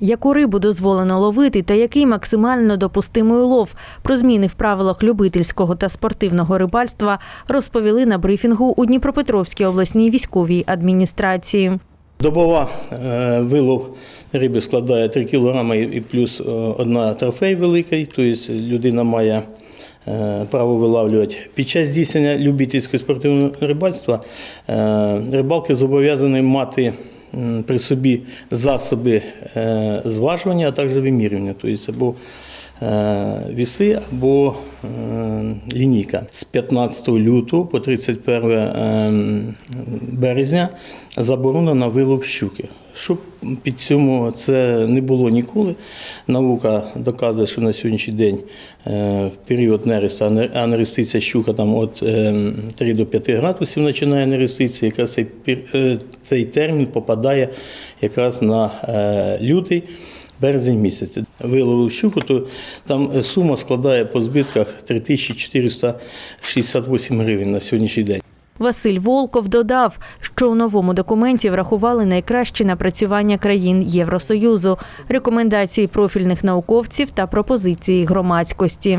Яку рибу дозволено ловити та який максимально допустимий улов про зміни в правилах любительського та спортивного рибальства розповіли на брифінгу у Дніпропетровській обласній військовій адміністрації. Добова е, вилов риби складає 3 кг і плюс е, одна трофей великий, тобто людина має е, право вилавлювати. Під час здійснення любительського спортивного рибальства рибалки зобов'язані мати при собі засоби е, зважування, а також вимірювання, тобто або е, віси або е, лінійка. З 15 лютого по 31 е, березня заборона на вилов щуки. Щоб під цьому це не було ніколи. Наука доказує, що на сьогоднішній день е, в період нересту, а не- а нереститься щука там е, 3 до 5 градусів починає нереститися, якраз цей, е, термін попадає якраз на е, лютий. Березень місяці. виловив щуку, то там е, сума складає по збитках 3468 гривень на сьогоднішній день. Василь Волков додав, що у новому документі врахували найкращі напрацювання країн Євросоюзу, рекомендації профільних науковців та пропозиції громадськості.